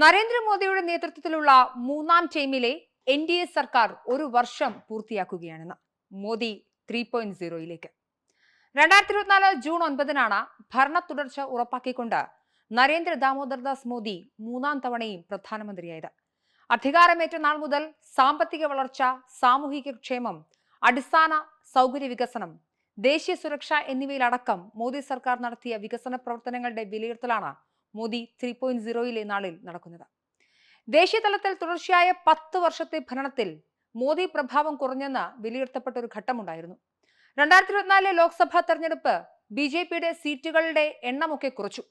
നരേന്ദ്രമോദിയുടെ നേതൃത്വത്തിലുള്ള മൂന്നാം ടൈമിലെ എൻ ഡി എ സർക്കാർ ഒരു വർഷം പൂർത്തിയാക്കുകയാണെന്ന് മോദി ത്രീ പോയിന്റ് സീറോയിലേക്ക്. രണ്ടായിരത്തി ഇരുപത്തിനാല് ജൂൺ ഒൻപതിനാണ് ഭരണ തുടർച്ച ഉറപ്പാക്കിക്കൊണ്ട് നരേന്ദ്ര ദാമോദർദാസ് മോദി മൂന്നാം തവണയും പ്രധാനമന്ത്രിയായത്. അധികാരമേറ്റ നാൾ മുതൽ സാമ്പത്തിക വളർച്ച സാമൂഹിക ക്ഷേമം അടിസ്ഥാന സൗകര്യ വികസനം ദേശീയ സുരക്ഷ എന്നിവയിലടക്കം മോദി സർക്കാർ നടത്തിയ വികസന പ്രവർത്തനങ്ങളുടെ വിലയിരുത്തലാണ് മോദി ത്രീ പോയിന്റ് സീറോയിലെ നാളിൽ നടക്കുന്നത്. ദേശീയ തലത്തിൽ തുടർച്ചയായ പത്ത് വർഷത്തെ ഭരണത്തിൽ മോദി പ്രഭാവം കുറഞ്ഞെന്ന് വിലയിരുത്തപ്പെട്ട ഒരു ഘട്ടമുണ്ടായിരുന്നു. രണ്ടായിരത്തി ഇരുപത്തിനാലിലെ ലോക്സഭാ തെരഞ്ഞെടുപ്പ് ബി ജെ പിയുടെ സീറ്റുകളുടെ എണ്ണമൊക്കെ കുറച്ചു.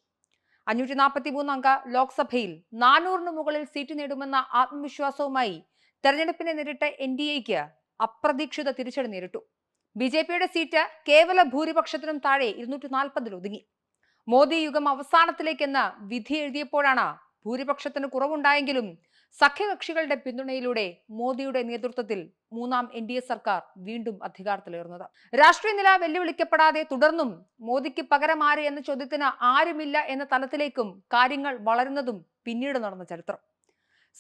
അഞ്ഞൂറ്റി നാൽപ്പത്തി മൂന്ന് അംഗ ലോക്സഭയിൽ നാനൂറിന് മുകളിൽ സീറ്റ് നേടുമെന്ന ആത്മവിശ്വാസവുമായി തെരഞ്ഞെടുപ്പിനെ നേരിട്ട എൻ ഡി എക്ക് അപ്രതീക്ഷിത തിരിച്ചടി നേരിട്ടു. ബി ജെ പിയുടെ സീറ്റ് കേവല ഭൂരിപക്ഷത്തിനും താഴെ ഇരുന്നൂറ്റി നാൽപ്പതിൽ ഒതുങ്ങി. മോദി യുഗം അവസാനത്തിലേക്കെന്ന് വിധി എഴുതിയപ്പോഴാണ് ഭൂരിപക്ഷത്തിന് കുറവുണ്ടായെങ്കിലും സഖ്യകക്ഷികളുടെ പിന്തുണയിലൂടെ മോദിയുടെ നേതൃത്വത്തിൽ മൂന്നാം എൻ ഡി എ സർക്കാർ വീണ്ടും അധികാരത്തിലേറുന്നത്. രാഷ്ട്രീയ നില വെല്ലുവിളിക്കപ്പെടാതെ തുടർന്നും മോദിക്ക് പകരം ആര് എന്ന ചോദ്യത്തിന് ആരുമില്ല എന്ന തലത്തിലേക്കും കാര്യങ്ങൾ വളരുന്നതും പിന്നീട് നടന്ന ചരിത്രം.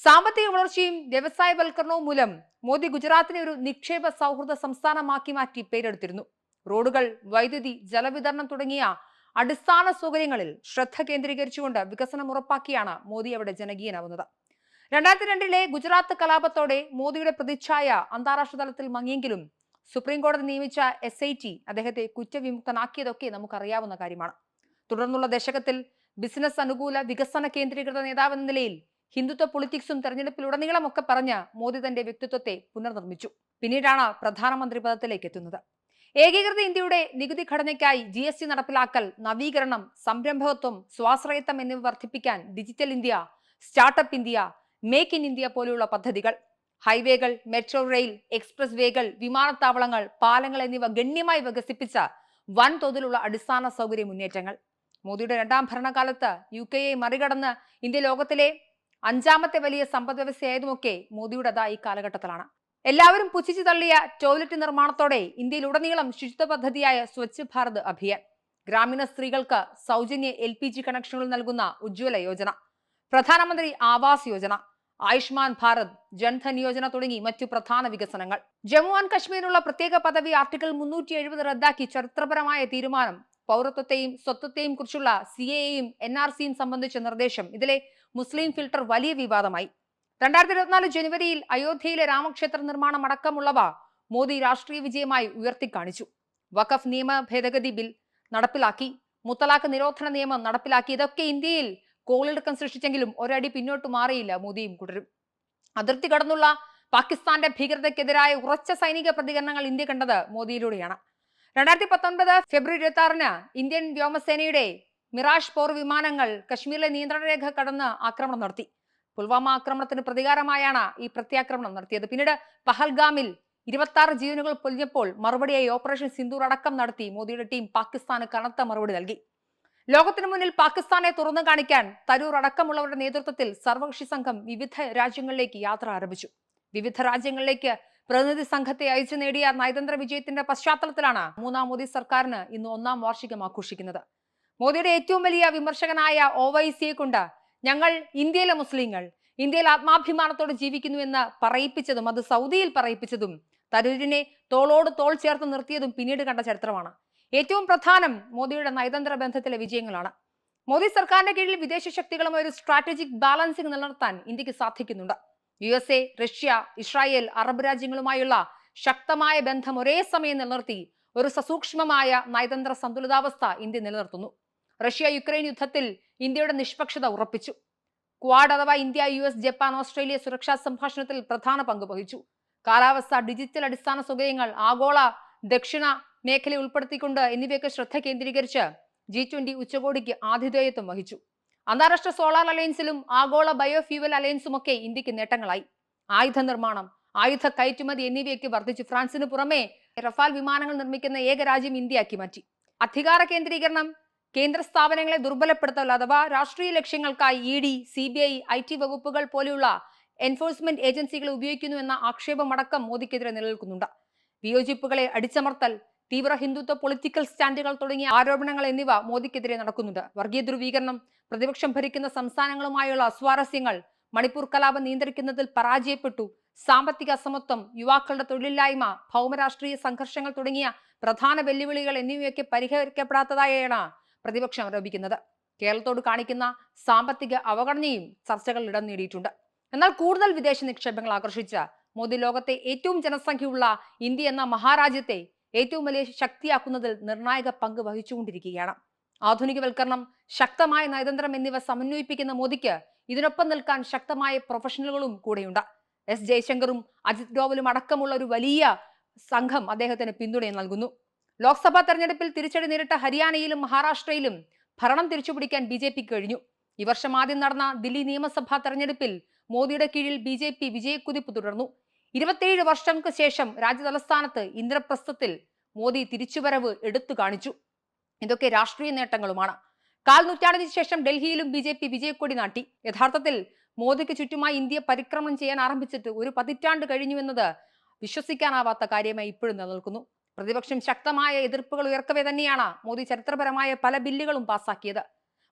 സാമ്പത്തിക വളർച്ചയും വ്യവസായവൽക്കരണവും മൂലം മോദി ഗുജറാത്തിനെ ഒരു നിക്ഷേപ സൗഹൃദ സംസ്ഥാനമാക്കി മാറ്റി പേരെടുത്തിരുന്നു. റോഡുകൾ വൈദ്യുതി ജലവിതരണം തുടങ്ങിയ അടിസ്ഥാന സൗകര്യങ്ങളിൽ ശ്രദ്ധ കേന്ദ്രീകരിച്ചുകൊണ്ട് വികസനം ഉറപ്പാക്കിയാണ് മോദി അവിടെ ജനകീയനാവുന്നത്. രണ്ടായിരത്തി രണ്ടിലെ ഗുജറാത്ത് കലാപത്തോടെ മോദിയുടെ പ്രതിച്ഛായ അന്താരാഷ്ട്ര തലത്തിൽ മങ്ങിയെങ്കിലും സുപ്രീം കോടതി നിയമിച്ച എസ് ഐ ടി അദ്ദേഹത്തെ കുറ്റവിമുക്തനാക്കിയതൊക്കെ നമുക്കറിയാവുന്ന കാര്യമാണ്. തുടർന്നുള്ള ദശകത്തിൽ ബിസിനസ് അനുകൂല വികസന കേന്ദ്രീകൃത നേതാവെന്ന നിലയിൽ ഹിന്ദുത്വ പൊളിറ്റിക്സും തെരഞ്ഞെടുപ്പിലുടനീളമൊക്കെ പറഞ്ഞ് മോദി തന്റെ വ്യക്തിത്വത്തെ പുനർനിർമ്മിച്ചു. പിന്നീടാണ് പ്രധാനമന്ത്രി പദത്തിലേക്ക് എത്തുന്നത്. ഏകീകൃത ഇന്ത്യയുടെ നികുതി ഘടനയ്ക്കായി ജി എസ് ടി നടപ്പിലാക്കൽ നവീകരണം സംരംഭകത്വം സ്വാശ്രയത്വം എന്നിവ വർദ്ധിപ്പിക്കാൻ digital India startup India make in India പോലെയുള്ള പദ്ധതികൾ. ഹൈവേകൾ മെട്രോ റെയിൽ എക്സ്പ്രസ് വേകൾ വിമാനത്താവളങ്ങൾ പാലങ്ങൾ എന്നിവ ഗണ്യമായി വികസിപ്പിച്ച വൻതോതിലുള്ള അടിസ്ഥാന സൗകര്യ മുന്നേറ്റങ്ങൾ. മോദിയുടെ രണ്ടാം ഭരണകാലത്ത് യു കെയെ മറികടന്ന് ഇന്ത്യ ലോകത്തിലെ അഞ്ചാമത്തെ വലിയ സമ്പദ് വ്യവസ്ഥയായതുമൊക്കെ മോദിയുടെ അതാ ഈ കാലഘട്ടത്തിലാണ്. എല്ലാവരും പുച്ഛിച്ചു തള്ളിയ ടോയ്ലറ്റ് നിർമ്മാണത്തോടെ ഇന്ത്യയിലുടനീളം ശുചിത്വ പദ്ധതിയായ സ്വച്ഛ് ഭാരത് അഭിയാൻ. ഗ്രാമീണ സ്ത്രീകൾക്ക് സൗജന്യ എൽ പി ജി കണക്ഷനുകൾ നൽകുന്ന ഉജ്ജ്വല യോജന. പ്രധാനമന്ത്രി ആവാസ് യോജന. ആയുഷ്മാൻ ഭാരത് ജൻധൻ യോജന തുടങ്ങി മറ്റു പ്രധാന വികസനങ്ങൾ. ജമ്മു ആൻഡ് കശ്മീരിനുള്ള പ്രത്യേക പദവി ആർട്ടിക്കിൾ മുന്നൂറ്റി എഴുപത് റദ്ദാക്കി ചരിത്രപരമായ തീരുമാനം. പൗരത്വത്തെയും സ്വത്വത്തെയും കുറിച്ചുള്ള സി എയും എൻ ആർ സിയും സംബന്ധിച്ച നിർദ്ദേശം. ഇതിലെ മുസ്ലിം ഫിൽട്ടർ വലിയ വിവാദമായി. രണ്ടായിരത്തി ഇരുപത്തിനാല് ജനുവരിയിൽ അയോധ്യയിലെ രാമക്ഷേത്ര നിർമ്മാണം അടക്കമുള്ളവ മോദി രാഷ്ട്രീയ വിജയമായി ഉയർത്തിക്കാണിച്ചു. വഖഫ് നിയമ ഭേദഗതി ബിൽ നടപ്പിലാക്കി. മുത്തലാഖ് നിരോധന നിയമം നടപ്പിലാക്കി. ഇതൊക്കെ ഇന്ത്യയിൽ കോളിളക്കം സൃഷ്ടിച്ചെങ്കിലും ഒരടി പിന്നോട്ട് മാറിയില്ല. മോദിയും തുടരും അതിർത്തി കടന്നുള്ള പാകിസ്ഥാന്റെ ഭീകരതയ്ക്കെതിരായ ഉറച്ച സൈനിക പ്രതികരണങ്ങൾ ഇന്ത്യ കണ്ടത് മോദിയിലൂടെയാണ്. രണ്ടായിരത്തി പത്തൊൻപത് ഫെബ്രുവരി ഇരുപത്തി ആറിന് ഇന്ത്യൻ വ്യോമസേനയുടെ മിറാഷ് പോർ വിമാനങ്ങൾ കശ്മീരിലെ നിയന്ത്രണ രേഖ കടന്ന് ആക്രമണം നടത്തി. പുൽവാമ ആക്രമണത്തിന് പ്രതികാരമായാണ് ഈ പ്രത്യാക്രമണം നടത്തിയത്. പിന്നീട് പഹൽഗാമിൽ ഇരുപത്തി ആറ് ജീവനുകൾ പൊലിഞ്ഞപ്പോൾ മറുപടിയായി ഓപ്പറേഷൻ സിന്ദൂർ അടക്കം നടത്തി. മോദിയുടെ ടീം പാകിസ്ഥാന് കനത്ത മറുപടി നൽകി. ലോകത്തിനു മുന്നിൽ പാകിസ്ഥാനെ തുറന്നു കാണിക്കാൻ തരൂർ അടക്കമുള്ളവരുടെ നേതൃത്വത്തിൽ സർവകക്ഷി സംഘം വിവിധ രാജ്യങ്ങളിലേക്ക് യാത്ര ആരംഭിച്ചു. വിവിധ രാജ്യങ്ങളിലേക്ക് പ്രതിനിധി സംഘത്തെ അയച്ചു നേടിയ നയതന്ത്ര വിജയത്തിന്റെ പശ്ചാത്തലത്തിലാണ് മൂന്നാം മോദി സർക്കാരിന് ഇന്ന് ഒന്നാം വാർഷികം ആഘോഷിക്കുന്നത്. മോദിയുടെ ഏറ്റവും വലിയ വിമർശകനായ ഒ വൈ സിയെ കൊണ്ട് ഞങ്ങൾ ഇന്ത്യയിലെ മുസ്ലിങ്ങൾ. ഇന്ത്യയിൽ ആത്മാഭിമാനത്തോടെ ജീവിക്കുന്നു എന്ന് പറയിപ്പിച്ചതും അത് സൗദിയിൽ പറയിപ്പിച്ചതും തരൂരിനെ തോളോട് തോൾ ചേർത്ത് നിർത്തിയതും പിന്നീട് കണ്ട ചരിത്രമാണ്. ഏറ്റവും പ്രധാനം മോദിയുടെ നയതന്ത്ര ബന്ധത്തിലെ വിജയങ്ങളാണ്. മോദി സർക്കാരിന്റെ കീഴിൽ വിദേശ ശക്തികളുമായി ഒരു സ്ട്രാറ്റജിക് ബാലൻസിംഗ് നിലനിർത്താൻ ഇന്ത്യയ്ക്ക് സാധിക്കുന്നുണ്ട്. U S A Russia Israel Arab രാജ്യങ്ങളുമായുള്ള ശക്തമായ ബന്ധം ഒരേ സമയം നിലനിർത്തി ഒരു സസൂക്ഷ്മമായ നയതന്ത്ര സന്തുലിതാവസ്ഥ ഇന്ത്യ നിലനിർത്തുന്നു. റഷ്യ യുക്രൈൻ യുദ്ധത്തിൽ ഇന്ത്യയുടെ നിഷ്പക്ഷത ഉറപ്പിച്ചു. ക്വാഡ് അഥവാ India U S Japan Australia സുരക്ഷാ സംഭാഷണത്തിൽ പ്രധാന പങ്ക് വഹിച്ചു. കാലാവസ്ഥ ഡിജിറ്റൽ അടിസ്ഥാന സൗകര്യങ്ങൾ ആഗോള ദക്ഷിണ മേഖല ഉൾപ്പെടുത്തിക്കൊണ്ട് എന്നിവയൊക്കെ ശ്രദ്ധ കേന്ദ്രീകരിച്ച് ജി ട്വന്റി ഉച്ചകോടിക്ക് ആതിഥേയത്വം വഹിച്ചു. അന്താരാഷ്ട്ര സോളാർ അലയൻസിലും ആഗോള ബയോഫ്യൂവൽ അലയൻസും ഒക്കെ ഇന്ത്യയ്ക്ക് നേട്ടങ്ങളായി. ആയുധ നിർമ്മാണം ആയുധ കയറ്റുമതി എന്നിവയൊക്കെ വർദ്ധിച്ചു. ഫ്രാൻസിന് പുറമെ റഫാൽ വിമാനങ്ങൾ നിർമ്മിക്കുന്ന ഏക രാജ്യം ഇന്ത്യയാക്കി മാറ്റി. അധികാര കേന്ദ്രീകരണം കേന്ദ്ര സ്ഥാപനങ്ങളെ ദുർബലപ്പെടുത്തൽ അഥവാ രാഷ്ട്രീയ ലക്ഷ്യങ്ങൾക്കായി E D C B I I T വകുപ്പുകൾ പോലെയുള്ള എൻഫോഴ്സ്മെന്റ് ഏജൻസികളെ ഉപയോഗിക്കുന്നു എന്ന ആക്ഷേപമടക്കം മോദിക്കെതിരെ നിലനിൽക്കുന്നുണ്ട്. വിയോജിപ്പുകളെ അടിച്ചമർത്തൽ തീവ്ര ഹിന്ദുത്വ പൊളിറ്റിക്കൽ സ്റ്റാൻഡുകൾ തുടങ്ങിയ ആരോപണങ്ങൾ എന്നിവ മോദിക്കെതിരെ നടക്കുന്നുണ്ട്. വർഗീയ ധ്രുവീകരണം പ്രതിപക്ഷം ഭരിക്കുന്ന സംസ്ഥാനങ്ങളുമായുള്ള അസ്വാരസ്യങ്ങൾ മണിപ്പൂർ കലാപം നിയന്ത്രിക്കുന്നതിൽ പരാജയപ്പെട്ടു സാമ്പത്തിക അസമത്വം യുവാക്കളുടെ തൊഴിലില്ലായ്മ ഭൗമരാഷ്ട്രീയ സംഘർഷങ്ങൾ തുടങ്ങിയ പ്രധാന വെല്ലുവിളികൾ എന്നിവയൊക്കെ പരിഹരിക്കപ്പെടാത്തതായാണ് പ്രതിപക്ഷം ആരോപിക്കുന്നത്. കേരളത്തോട് കാണിക്കുന്ന സാമ്പത്തിക അവഗണനയും ചർച്ചകളിൽ ഇടം നേടിയിട്ടുണ്ട്. എന്നാൽ കൂടുതൽ വിദേശ നിക്ഷേപങ്ങൾ ആകർഷിച്ച മോദി ലോകത്തെ ഏറ്റവും ജനസംഖ്യയുള്ള ഇന്ത്യ എന്ന മഹാരാജ്യത്തെ ഏറ്റവും വലിയ ശക്തിയാക്കുന്നതിൽ നിർണായക പങ്ക് വഹിച്ചുകൊണ്ടിരിക്കുകയാണ്. ആധുനികവൽക്കരണം ശക്തമായ നയതന്ത്രം എന്നിവ സമന്വയിപ്പിക്കുന്ന മോദിക്ക് ഇതിനൊപ്പം നിൽക്കാൻ ശക്തമായ പ്രൊഫഷണലുകളും കൂടെയുണ്ട്. എസ് ജയശങ്കറും അജിത് ഡോവലും അടക്കമുള്ള ഒരു വലിയ സംഘം അദ്ദേഹത്തിന് പിന്തുണ നൽകുന്നു. ലോക്സഭാ തെരഞ്ഞെടുപ്പിൽ തിരിച്ചടി നേരിട്ട ഹരിയാനയിലും മഹാരാഷ്ട്രയിലും ഭരണം തിരിച്ചുപിടിക്കാൻ ബി ജെ കഴിഞ്ഞു. ഈ വർഷം ആദ്യം നടന്ന ദില്ലി നിയമസഭാ തെരഞ്ഞെടുപ്പിൽ മോദിയുടെ കീഴിൽ ബി ജെ പി വിജയക്കുതിപ്പ് തുടർന്നു. ഇരുപത്തിയേഴ് വർഷങ്ങൾക്ക് ശേഷം രാജ്യതലസ്ഥാനത്ത് ഇന്ദ്രപ്രസ്ഥത്തിൽ മോദി തിരിച്ചുവരവ് എടുത്തു കാണിച്ചു. ഇതൊക്കെ രാഷ്ട്രീയ നേട്ടങ്ങളുമാണ്. കാൽ നൂറ്റാണ്ടിന് ശേഷം ഡൽഹിയിലും ബി ജെ പി വിജയക്കൊടി നാട്ടി. യഥാർത്ഥത്തിൽ മോദിക്ക് ചുറ്റുമായി ഇന്ത്യ പരിക്രമണം ചെയ്യാൻ ആരംഭിച്ചിട്ട് ഒരു പതിറ്റാണ്ട് കഴിഞ്ഞുവെന്നത് വിശ്വസിക്കാനാവാത്ത കാര്യമായി ഇപ്പോഴും നിലനിൽക്കുന്നു. പ്രതിപക്ഷം ശക്തമായ എതിർപ്പുകൾ ഉയർക്കവേ തന്നെയാണ് മോദി ചരിത്രപരമായ പല ബില്ലുകളും പാസാക്കിയത്.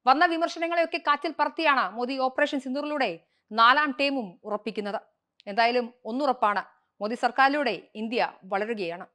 വന്ന വിമർശനങ്ങളെയൊക്കെ കാറ്റിൽ പറത്തിയാണ് മോദി ഓപ്പറേഷൻ സിന്ദൂറിലൂടെ നാലാം ടേമും ഉറപ്പിക്കുന്നത്. എന്തായാലും ഒന്നുറപ്പാണ്. മോദി സർക്കാരിലൂടെ ഇന്ത്യ വളരുകയാണ്.